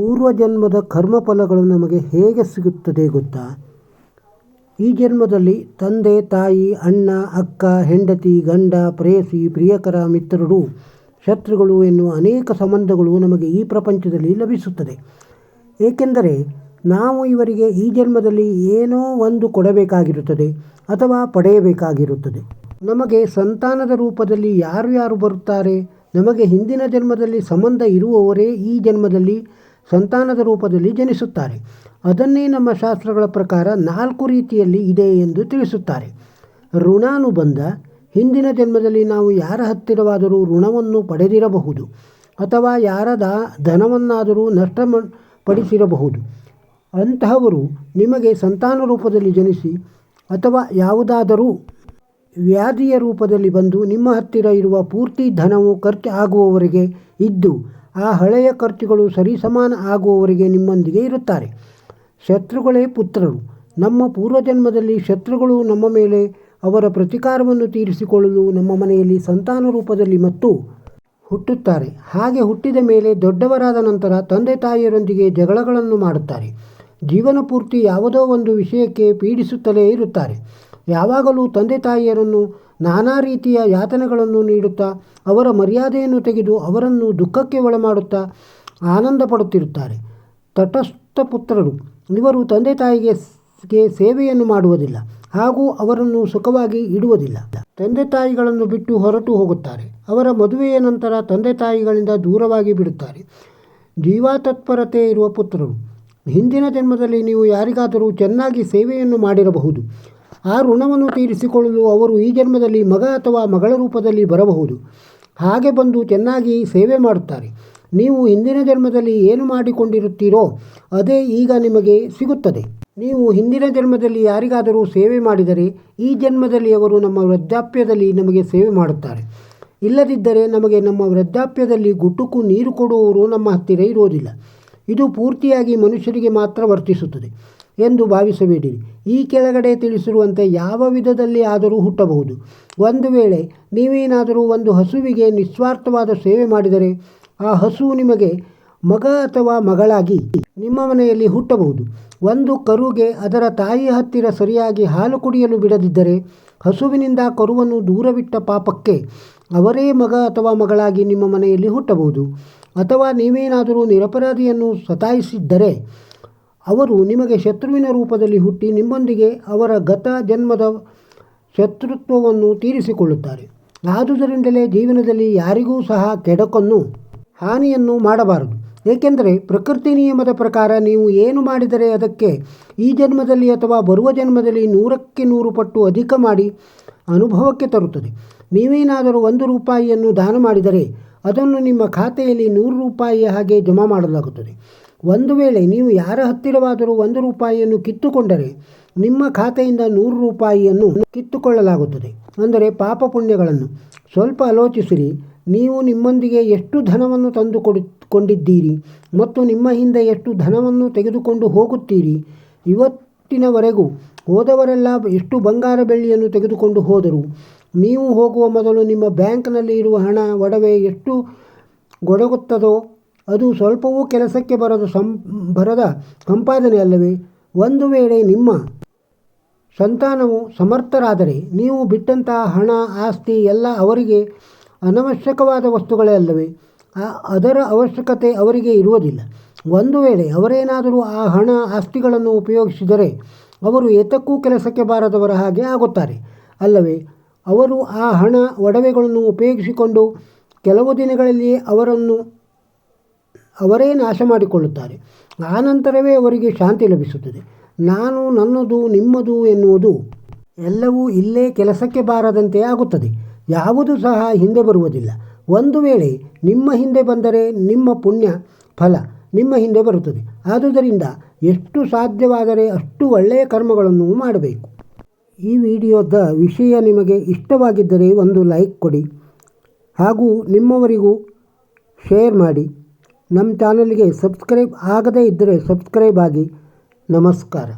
ಪೂರ್ವಜನ್ಮದ ಕರ್ಮಫಲಗಳು ನಮಗೆ ಹೇಗೆ ಸಿಗುತ್ತದೆ ಗೊತ್ತಾ? ಈ ಜನ್ಮದಲ್ಲಿ ತಂದೆ, ತಾಯಿ, ಅಣ್ಣ, ಅಕ್ಕ, ಹೆಂಡತಿ, ಗಂಡ ಪ್ರೇಯಸಿ ಪ್ರಿಯಕರ, ಮಿತ್ರರು, ಶತ್ರುಗಳು ಎನ್ನುವ ಅನೇಕ ಸಂಬಂಧಗಳು ನಮಗೆ ಈ ಪ್ರಪಂಚದಲ್ಲಿ ಲಭಿಸುತ್ತದೆ. ಏಕೆಂದರೆ ನಾವು ಇವರಿಗೆ ಈ ಜನ್ಮದಲ್ಲಿ ಏನೋ ಒಂದು ಕೊಡಬೇಕಾಗಿರುತ್ತದೆ ಅಥವಾ ಪಡೆಯಬೇಕಾಗಿರುತ್ತದೆ. ನಮಗೆ ಸಂತಾನದ ರೂಪದಲ್ಲಿ ಯಾರು ಯಾರು ಬರುತ್ತಾರೆ? ನಮಗೆ ಹಿಂದಿನ ಜನ್ಮದಲ್ಲಿ ಸಂಬಂಧ ಇರುವವರೇ ಈ ಜನ್ಮದಲ್ಲಿ ಸಂತಾನದ ರೂಪದಲ್ಲಿ ಜನಿಸುತ್ತಾರೆ. ಅದನ್ನೇ ನಮ್ಮ ಶಾಸ್ತ್ರಗಳ ಪ್ರಕಾರ ನಾಲ್ಕು ರೀತಿಯಲ್ಲಿ ಇದೆ ಎಂದು ತಿಳಿಸುತ್ತಾರೆ. ಋಣಾನುಬಂಧ, ಹಿಂದಿನ ಜನ್ಮದಲ್ಲಿ ನಾವು ಯಾರ ಹತ್ತಿರವಾದರೂ ಋಣವನ್ನು ಪಡೆದಿರಬಹುದು ಅಥವಾ ಯಾರದ ಧನವನ್ನಾದರೂ ನಷ್ಟ ಪಡಿಸಿರಬಹುದು. ಅಂತಹವರು ನಿಮಗೆ ಸಂತಾನ ರೂಪದಲ್ಲಿ ಜನಿಸಿ ಅಥವಾ ಯಾವುದಾದರೂ ವ್ಯಾಧಿಯ ರೂಪದಲ್ಲಿ ಬಂದು ನಿಮ್ಮ ಹತ್ತಿರ ಇರುವ ಪೂರ್ತಿ ಧನವು ಖರ್ಚು ಆಗುವವರೆಗೆ ಇದ್ದು ಆ ಹಳೆಯ ಖರ್ಚುಗಳು ಸರಿಸಮಾನ ಆಗುವವರೆಗೆ ನಿಮ್ಮೊಂದಿಗೆ ಇರುತ್ತಾರೆ. ಶತ್ರುಗಳೇ ಪುತ್ರರು. ನಮ್ಮ ಪೂರ್ವಜನ್ಮದಲ್ಲಿ ಶತ್ರುಗಳು ನಮ್ಮ ಮೇಲೆ ಅವರ ಪ್ರತಿಕಾರವನ್ನು ತೀರಿಸಿಕೊಳ್ಳಲು ನಮ್ಮ ಮನೆಯಲ್ಲಿ ಸಂತಾನ ರೂಪದಲ್ಲಿ ಮತ್ತು ಹುಟ್ಟುತ್ತಾರೆ. ಹಾಗೆ ಹುಟ್ಟಿದ ಮೇಲೆ ದೊಡ್ಡವರಾದ ನಂತರ ತಂದೆ ತಾಯಿಯರೊಂದಿಗೆ ಜಗಳಗಳನ್ನು ಮಾಡುತ್ತಾರೆ. ಜೀವನ ಪೂರ್ತಿ ಯಾವುದೋ ಒಂದು ವಿಷಯಕ್ಕೆ ಪೀಡಿಸುತ್ತಲೇ ಇರುತ್ತಾರೆ. ಯಾವಾಗಲೂ ತಂದೆ ತಾಯಿಯರನ್ನು ನಾನಾ ರೀತಿಯ ಯಾತನೆಗಳನ್ನು ನೀಡುತ್ತಾ ಅವರ ಮರ್ಯಾದೆಯನ್ನು ತೆಗೆದು ಅವರನ್ನು ದುಃಖಕ್ಕೆ ಒಳಮಾಡುತ್ತಾ ಆನಂದ ಪಡುತ್ತಿರುತ್ತಾರೆ. ತಟಸ್ಥ ಪುತ್ರರು, ಇವರು ತಂದೆ ತಾಯಿಗೆ ಸೇವೆಯನ್ನು ಮಾಡುವುದಿಲ್ಲ ಹಾಗೂ ಅವರನ್ನು ಸುಖವಾಗಿ ಇಡುವುದಿಲ್ಲ. ತಂದೆ ತಾಯಿಗಳನ್ನು ಬಿಟ್ಟು ಹೊರಟು ಹೋಗುತ್ತಾರೆ. ಅವರ ಮದುವೆಯ ನಂತರ ತಂದೆ ತಾಯಿಗಳಿಂದ ದೂರವಾಗಿ ಬಿಡುತ್ತಾರೆ. ಜೀವಾತತ್ಪರತೆ ಇರುವ ಪುತ್ರರು, ಹಿಂದಿನ ಜನ್ಮದಲ್ಲಿ ನೀವು ಯಾರಿಗಾದರೂ ಚೆನ್ನಾಗಿ ಸೇವೆಯನ್ನು ಮಾಡಿರಬಹುದು. ಆ ಋಣವನ್ನು ತೀರಿಸಿಕೊಳ್ಳಲು ಅವರು ಈ ಜನ್ಮದಲ್ಲಿ ಮಗ ಅಥವಾ ಮಗಳ ರೂಪದಲ್ಲಿ ಬರಬಹುದು. ಹಾಗೆ ಬಂದು ಚೆನ್ನಾಗಿ ಸೇವೆ ಮಾಡುತ್ತಾರೆ. ನೀವು ಹಿಂದಿನ ಜನ್ಮದಲ್ಲಿ ಏನು ಮಾಡಿಕೊಂಡಿರುತ್ತೀರೋ ಅದೇ ಈಗ ನಿಮಗೆ ಸಿಗುತ್ತದೆ. ನೀವು ಹಿಂದಿನ ಜನ್ಮದಲ್ಲಿ ಯಾರಿಗಾದರೂ ಸೇವೆ ಮಾಡಿದರೆ ಈ ಜನ್ಮದಲ್ಲಿ ಅವರು ನಮ್ಮ ವೃದ್ಧಾಪ್ಯದಲ್ಲಿ ನಮಗೆ ಸೇವೆ ಮಾಡುತ್ತಾರೆ. ಇಲ್ಲದಿದ್ದರೆ ನಮಗೆ ನಮ್ಮ ವೃದ್ಧಾಪ್ಯದಲ್ಲಿ ಗುಟುಕು ನೀರು ಕೊಡುವವರು ನಮ್ಮ ಹತ್ತಿರ ಇರುವುದಿಲ್ಲ. ಇದು ಪೂರ್ತಿಯಾಗಿ ಮನುಷ್ಯರಿಗೆ ಮಾತ್ರ ವರ್ತಿಸುತ್ತದೆ ಎಂದು ಭಾವಿಸಬೇಡಿರಿ. ಈ ಕೆಳಗಡೆ ತಿಳಿಸಿರುವಂತೆ ಯಾವ ವಿಧದಲ್ಲಿ ಆದರೂ ಹುಟ್ಟಬಹುದು. ಒಂದು ವೇಳೆ ನೀವೇನಾದರೂ ಒಂದು ಹಸುವಿಗೆ ನಿಸ್ವಾರ್ಥವಾದ ಸೇವೆ ಮಾಡಿದರೆ, ಆ ಹಸು ನಿಮಗೆ ಮಗ ಅಥವಾ ಮಗಳಾಗಿ ನಿಮ್ಮ ಮನೆಯಲ್ಲಿ ಹುಟ್ಟಬಹುದು. ಒಂದು ಕರುಗೆ ಅದರ ತಾಯಿಯ ಹತ್ತಿರ ಸರಿಯಾಗಿ ಹಾಲು ಕುಡಿಯಲು ಬಿಡದಿದ್ದರೆ, ಹಸುವಿನಿಂದ ಕರುವನ್ನು ದೂರವಿಟ್ಟ ಪಾಪಕ್ಕೆ ಅವರೇ ಮಗ ಅಥವಾ ಮಗಳಾಗಿ ನಿಮ್ಮ ಮನೆಯಲ್ಲಿ ಹುಟ್ಟಬಹುದು. ಅಥವಾ ನೀವೇನಾದರೂ ನಿರಪರಾಧಿಯನ್ನು ಸತಾಯಿಸಿದ್ದರೆ, ಅವರು ನಿಮಗೆ ಶತ್ರುವಿನ ರೂಪದಲ್ಲಿ ಹುಟ್ಟಿ ನಿಮ್ಮೊಂದಿಗೆ ಅವರ ಗತ ಜನ್ಮದ ಶತ್ರುತ್ವವನ್ನು ತೀರಿಸಿಕೊಳ್ಳುತ್ತಾರೆ. ಆದುದರಿಂದಲೇ ಜೀವನದಲ್ಲಿ ಯಾರಿಗೂ ಸಹ ಕೆಡಕನ್ನು, ಹಾನಿಯನ್ನು ಮಾಡಬಾರದು. ಏಕೆಂದರೆ ಪ್ರಕೃತಿ ನಿಯಮದ ಪ್ರಕಾರ ನೀವು ಏನು ಮಾಡಿದರೆ ಅದಕ್ಕೆ ಈ ಜನ್ಮದಲ್ಲಿ ಅಥವಾ ಬರುವ ಜನ್ಮದಲ್ಲಿ ನೂರಕ್ಕೆ ನೂರು ಪಟ್ಟು ಅಧಿಕ ಮಾಡಿ ಅನುಭವಕ್ಕೆ ತರುತ್ತದೆ. ನೀವೇನಾದರೂ ಒಂದು ರೂಪಾಯಿಯನ್ನು ದಾನ ಮಾಡಿದರೆ ಅದನ್ನು ನಿಮ್ಮ ಖಾತೆಯಲ್ಲಿ ನೂರು ರೂಪಾಯಿಯ ಹಾಗೆ ಜಮಾ ಮಾಡಲಾಗುತ್ತದೆ. ಒಂದು ವೇಳೆ ನೀವು ಯಾರ ಹತ್ತಿರವಾದರೂ ಒಂದು ರೂಪಾಯಿಯನ್ನು ಕಿತ್ತುಕೊಂಡರೆ ನಿಮ್ಮ ಖಾತೆಯಿಂದ ನೂರು ರೂಪಾಯಿಯನ್ನು ಕಿತ್ತುಕೊಳ್ಳಲಾಗುತ್ತದೆ. ಅಂದರೆ ಪಾಪ ಪುಣ್ಯಗಳನ್ನು. ಸ್ವಲ್ಪ ಆಲೋಚಿಸಿರಿ. ನೀವು ನಿಮ್ಮೊಂದಿಗೆ ಎಷ್ಟು ಧನವನ್ನು ತಂದು ಕೊಡು ಕೊಂಡಿದ್ದೀರಿ ಮತ್ತು ನಿಮ್ಮ ಹಿಂದೆ ಎಷ್ಟು ಧನವನ್ನು ತೆಗೆದುಕೊಂಡು ಹೋಗುತ್ತೀರಿ. ಇವತ್ತಿನವರೆಗೂ ಹೋದವರೆಲ್ಲ ಎಷ್ಟು ಬಂಗಾರ ಬೆಳ್ಳಿಯನ್ನು ತೆಗೆದುಕೊಂಡು ಹೋದರು. ನೀವು ಹೋಗುವ ಮೊದಲು ನಿಮ್ಮ ಬ್ಯಾಂಕ್ನಲ್ಲಿ ಇರುವ ಹಣ, ಒಡವೆ ಎಷ್ಟು ಗೊಡಗುತ್ತದೋ ಅದು ಸ್ವಲ್ಪವೂ ಕೆಲಸಕ್ಕೆ ಬರದ ಸಂ, ಬರದ ಸಂಪಾದನೆ ಅಲ್ಲವೇ? ಒಂದು ವೇಳೆ ನಿಮ್ಮ ಸಂತಾನವು ಸಮರ್ಥರಾದರೆ ನೀವು ಬಿಟ್ಟಂತಹ ಹಣ, ಆಸ್ತಿ ಎಲ್ಲ ಅವರಿಗೆ ಅನವಶ್ಯಕವಾದ ವಸ್ತುಗಳೇ ಅಲ್ಲವೇ? ಅದರ ಅವಶ್ಯಕತೆ ಅವರಿಗೆ ಇರುವುದಿಲ್ಲ. ಒಂದು ವೇಳೆ ಅವರೇನಾದರೂ ಆ ಹಣ, ಆಸ್ತಿಗಳನ್ನು ಉಪಯೋಗಿಸಿದರೆ ಅವರು ಏತಕ್ಕೂ ಕೆಲಸಕ್ಕೆ ಬಾರದವರ ಹಾಗೆ ಆಗುತ್ತಾರೆ. ಅಲ್ಲವೇ? ಅವರು ಆ ಹಣ, ಒಡವೆಗಳನ್ನು ಉಪಯೋಗಿಸಿಕೊಂಡು ಕೆಲವು ದಿನಗಳಲ್ಲಿಯೇ ಅವರನ್ನು, ಅವರೇ ನಾಶ ಮಾಡಿಕೊಳ್ಳುತ್ತಾರೆ ಆನಂತರವೇ ಅವರಿಗೆ ಶಾಂತಿ ಲಭಿಸುತ್ತದೆ. ನಾನು ನನ್ನದು, ನಿಮ್ಮದು ಎನ್ನುವುದು ಎಲ್ಲವೂ ಇಲ್ಲೇ ಕೆಲಸಕ್ಕೆ ಬಾರದಂತೆ ಆಗುತ್ತದೆ. ಯಾವುದು ಸಹ ಹಿಂದೆ ಬರುವುದಿಲ್ಲ. ಒಂದು ವೇಳೆ ನಿಮ್ಮ ಹಿಂದೆ ಬಂದರೆ ನಿಮ್ಮ ಪುಣ್ಯ ಫಲ ನಿಮ್ಮ ಹಿಂದೆ ಬರುತ್ತದೆ. ಆದುದರಿಂದ ಎಷ್ಟು ಸಾಧ್ಯವಾದರೆ ಅಷ್ಟು ಒಳ್ಳೆಯ ಕರ್ಮಗಳನ್ನು ಮಾಡಬೇಕು. ಈ ವಿಡಿಯೋದ ವಿಷಯ ನಿಮಗೆ ಇಷ್ಟವಾಗಿದ್ದರೆ ಒಂದು ಲೈಕ್ ಕೊಡಿ ಹಾಗೂ ನಿಮ್ಮವರಿಗೂ ಶೇರ್ ಮಾಡಿ. ನಮ್ಮ ಚಾನಲ್ಗೆ ಸಬ್ಸ್ಕ್ರೈಬ್ ಆಗದೇ ಇದ್ದರೆ ಸಬ್ಸ್ಕ್ರೈಬ್ ಆಗಿ. ನಮಸ್ಕಾರ.